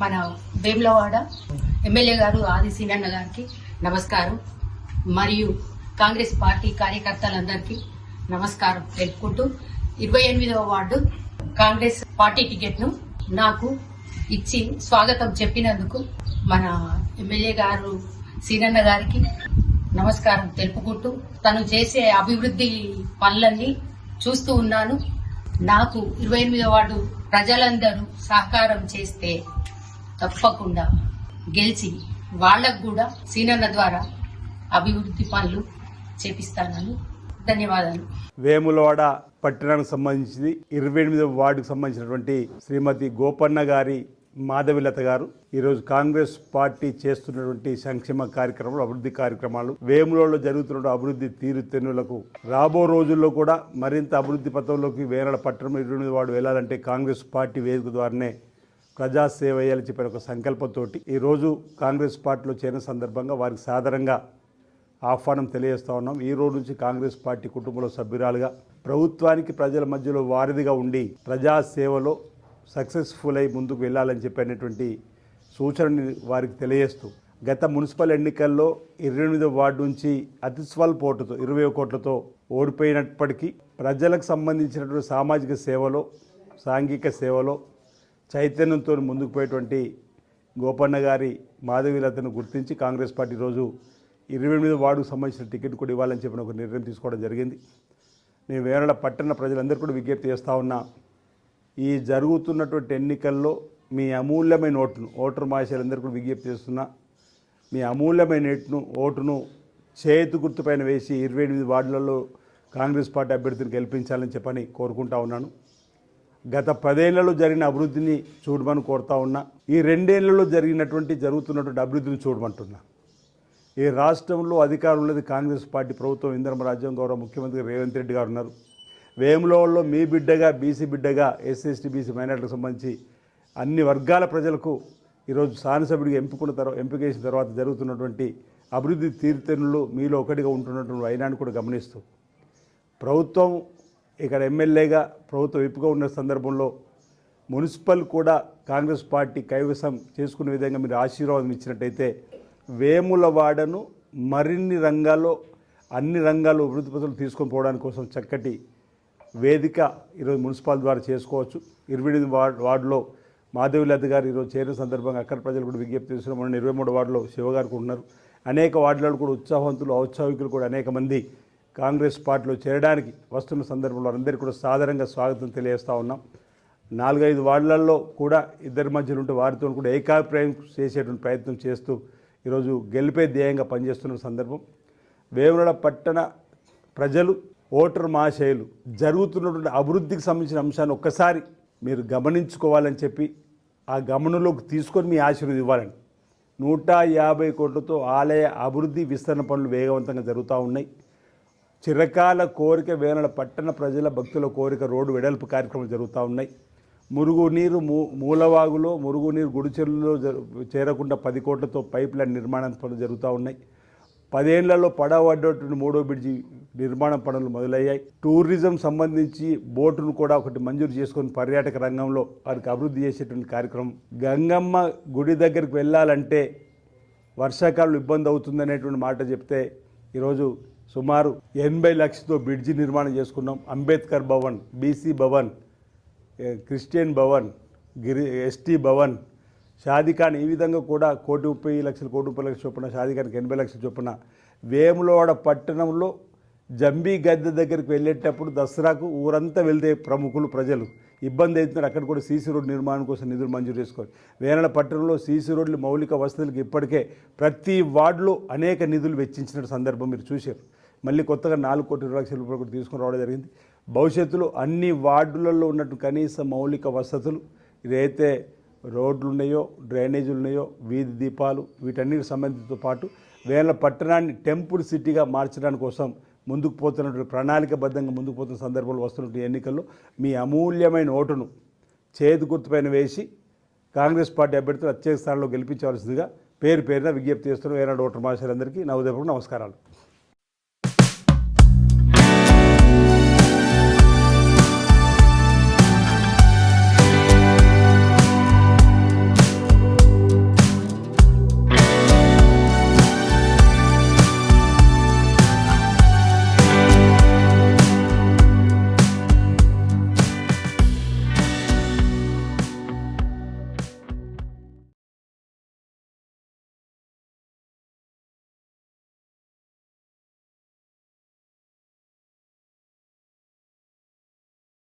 మన వేములవాడ ఎమ్మెల్యే గారు ఆది సీనన్న గారికి నమస్కారం. మరియు కాంగ్రెస్ పార్టీ కార్యకర్తలందరికీ నమస్కారం తెలుపుకుంటూ ఇరవై ఎనిమిదవ వార్డు కాంగ్రెస్ పార్టీ టికెట్ను నాకు ఇచ్చి స్వాగతం చెప్పినందుకు మన ఎమ్మెల్యే గారు సీనన్న గారికి నమస్కారం తెలుపుకుంటూ తను చేసే అభివృద్ధి పనులన్నీ చూస్తూ ఉన్నాను. నాకు ఇరవై ఎనిమిదో వార్డు ప్రజలందరూ సహకారం చేస్తే తప్పకుండా. గెలిచి వాళ్ళకు కూడా సీనన్న ద్వారా అభివృద్ధి పనులు చేపిస్తానని ధన్యవాదాలు. వేములవాడ పట్టణానికి సంబంధించి ఇరవై ఎనిమిదవ వార్డుకు సంబంధించినటువంటి శ్రీమతి గోపన్న గారి మాధవిలత గారు ఈరోజు కాంగ్రెస్ పార్టీ చేస్తున్నటువంటి సంక్షేమ కార్యక్రమాలు అభివృద్ధి కార్యక్రమాలు వేములలో జరుగుతున్న అభివృద్ధి తీరుతెన్నులకు రాబో రోజుల్లో కూడా మరింత అభివృద్ధి పథంలోకి వేనాడ పట్టణం ఇరవై ఎనిమిది వార్డు వెళ్ళాలంటే కాంగ్రెస్ పార్టీ వేదిక ద్వారానే ప్రజాసేవ చేయాలని చెప్పిన ఒక సంకల్పంతోటి ఈరోజు కాంగ్రెస్ పార్టీలో చేరిన సందర్భంగా వారికి సాధారణంగా ఆహ్వానం తెలియజేస్తూ ఉన్నాం. ఈ రోజు నుంచి కాంగ్రెస్ పార్టీ కుటుంబంలో సభ్యురాలుగా ప్రభుత్వానికి ప్రజల మధ్యలో వారధిగా ఉండి ప్రజాసేవలో సక్సెస్ఫుల్ అయి ముందుకు వెళ్ళాలని చెప్పినటువంటి సూచనని వారికి తెలియజేస్తూ గత మున్సిపల్ ఎన్నికల్లో ఇరవై ఎనిమిదో వార్డు నుంచి అతి స్వల్ప ఓటుతో ఇరవై కోట్లతో ఓడిపోయినప్పటికీ ప్రజలకు సంబంధించినటువంటి సామాజిక సేవలో సాంఘిక సేవలో చైతన్యంతో ముందుకు పోయేటువంటి గోపన్న గారి మాధవీలతను గుర్తించి కాంగ్రెస్ పార్టీ రోజు ఇరవై ఎనిమిది వార్డుకు సంబంధించిన టికెట్ కూడా ఇవ్వాలని చెప్పిన ఒక నిర్ణయం తీసుకోవడం జరిగింది. నేను వేరళ పట్టణ ప్రజలందరూ కూడా విజ్ఞప్తి చేస్తూ ఉన్నా ఈ జరుగుతున్నటువంటి ఎన్నికల్లో మీ అమూల్యమైన ఓటును ఓటర్ మహాశయులందరూ కూడా విజ్ఞప్తి చేస్తున్నా మీ అమూల్యమైన ఓటును ఓటును చేతు గుర్తుపైన వేసి ఇరవై ఎనిమిది వార్డులలో కాంగ్రెస్ పార్టీ అభ్యర్థిని గెలిపించాలని చెప్పని కోరుకుంటా ఉన్నాను. గత పదేళ్ళలో జరిగిన అభివృద్ధిని చూడమని కోరుతా ఉన్నా ఈ రెండేళ్ళలో జరిగినటువంటి జరుగుతున్నటువంటి అభివృద్ధిని చూడమంటున్నా. ఈ రాష్ట్రంలో అధికారంలో కాంగ్రెస్ పార్టీ ప్రభుత్వం ఇంద్రమ రాజ్యం గౌరవ ముఖ్యమంత్రి రేవంత్ రెడ్డి గారు ఉన్నారు. వేములలో మీ బిడ్డగా బీసీ బిడ్డగా ఎస్సీ ఎస్టీ బీసీ మైనార్టీలకు సంబంధించి అన్ని వర్గాల ప్రజలకు ఈరోజు శాసనసభ్యుడిగా ఎంపుకున్న తర్వాత ఎంపిక చేసిన తర్వాత జరుగుతున్నటువంటి అభివృద్ధి తీర్థనులు మీలో ఒకటిగా ఉంటున్నటువంటి వైనాన్ని కూడా గమనిస్తూ ప్రభుత్వం ఇక్కడ ఎమ్మెల్యేగా ప్రభుత్వం విప్పుగా ఉన్న సందర్భంలో మున్సిపల్ కూడా కాంగ్రెస్ పార్టీ కైవసం చేసుకునే విధంగా మీరు ఆశీర్వాదం ఇచ్చినట్టయితే వేములవాడను మరిన్ని రంగాల్లో అన్ని రంగాల్లో అభివృద్ధి పథకాలు తీసుకొని పోవడానికి కోసం చక్కటి వేదిక ఈరోజు మున్సిపాల్ ద్వారా చేసుకోవచ్చు. ఇరవై ఎనిమిది వార్డులో మాధవిలత గారు ఈరోజు చేరిన సందర్భంగా అక్కడ ప్రజలు కూడా విజ్ఞప్తి చేస్తున్నారు. మొన్న ఇరవై మూడు వార్డులో శివగారు కూడా ఉన్నారు. అనేక వార్డులలో కూడా ఉత్సాహవంతులు ఔత్సాహికులు కూడా అనేక మంది కాంగ్రెస్ పార్టీలో చేరడానికి వస్తున్న సందర్భంలో అందరికీ కూడా సాధారణంగా స్వాగతం తెలియజేస్తూ ఉన్నాం. నాలుగైదు వార్డులలో కూడా ఇద్దరి మధ్యలో ఉంటే వారితో కూడా ఏకాభిప్రాయం చేసేటువంటి ప్రయత్నం చేస్తూ ఈరోజు గెలిపే ధ్యేయంగా పనిచేస్తున్న సందర్భం. వేములవాడ పట్టణ ప్రజలు ఓటర్ మహాశయులు జరుగుతున్నటువంటి అభివృద్ధికి సంబంధించిన అంశాన్ని ఒక్కసారి మీరు గమనించుకోవాలని చెప్పి ఆ గమనంలోకి తీసుకొని మీ ఆశీర్వాదం ఇవ్వాలని నూట యాభై కోట్లతో ఆలయ అభివృద్ధి విస్తరణ పనులు వేగవంతంగా జరుగుతూ ఉన్నాయి. చిరకాల కోరిక వేనల పట్టణ ప్రజల భక్తుల కోరిక రోడ్డు వెడల్పు కార్యక్రమాలు జరుగుతూ ఉన్నాయి. మురుగునీరు మూ మూలవాగులో మురుగునీరు గుడిచెరులో చేరకుండా పది కోట్లతో పైప్ లైన్ నిర్మాణం పనులు జరుగుతూ ఉన్నాయి. పదేళ్ళలో పడవడ్డటువంటి మూడో బ్రిడ్జి నిర్మాణం పనులు మొదలయ్యాయి. టూరిజం సంబంధించి బోటును కూడా ఒకటి మంజూరు చేసుకొని పర్యాటక రంగంలో వారికి అభివృద్ధి చేసేటువంటి కార్యక్రమం. గంగమ్మ గుడి దగ్గరికి వెళ్ళాలంటే వర్షాకాలం ఇబ్బంది అవుతుందనేటువంటి మాట చెప్తే ఈరోజు సుమారు ఎనభై లక్షలతో బ్రిడ్జి నిర్మాణం చేసుకున్నాం. అంబేద్కర్ భవన్ బీసీ భవన్ క్రిస్టియన్ భవన్ గిరి ఎస్టీ భవన్ షాదిఖాన్ ఈ విధంగా కూడా కోటి ముప్పై లక్షలు కోటి ముప్పై లక్షల చొప్పున షాదిఖాన్కి ఎనభై లక్షల చొప్పున వేములవాడ పట్టణంలో జంబీ గద్దె దగ్గరికి వెళ్ళేటప్పుడు దసరాకు ఊరంతా వెళ్తే ప్రముఖులు ప్రజలు. ఇబ్బంది అవుతున్నారు. అక్కడ కూడా సీసీ రోడ్డు నిర్మాణం కోసం నిధులు మంజూరు చేసుకోవాలి. వేనల పట్టణంలో సీసీ రోడ్లు మౌలిక వసతులకు ఇప్పటికే ప్రతి వార్డులో అనేక నిధులు వెచ్చించిన సందర్భం మీరు చూశారు. మళ్ళీ కొత్తగా నాలుగు కోట్ల ఇరవై లక్షల రూపాయలు కూడా తీసుకుని రావడం జరిగింది. భవిష్యత్తులో అన్ని వార్డులలో ఉన్నట్టు కనీస మౌలిక వసతులు ఇదైతే రోడ్లు ఉన్నాయో డ్రైనేజీలు ఉన్నాయో వీధి దీపాలు వీటన్నిటికి సంబంధించితో పాటు వేల పట్టణాన్ని టెంపుల్ సిటీగా మార్చడానికి కోసం ముందుకు పోతున్నటువంటి ప్రణాళికబద్ధంగా ముందుకు పోతున్న సందర్భంలో వస్తున్నటువంటి ఎన్నికల్లో మీ అమూల్యమైన ఓటును చేతి గుర్తుపైన వేసి కాంగ్రెస్ పార్టీ అభ్యర్థులు అత్యధిక స్థానంలో గెలిపించవలసిందిగా పేరు పేరున విజ్ఞప్తి చేస్తున్న. ఏనాడు ఓటర్ మాస్టర్లందరికీ నా ఉదయపూర్వక నమస్కారాలు.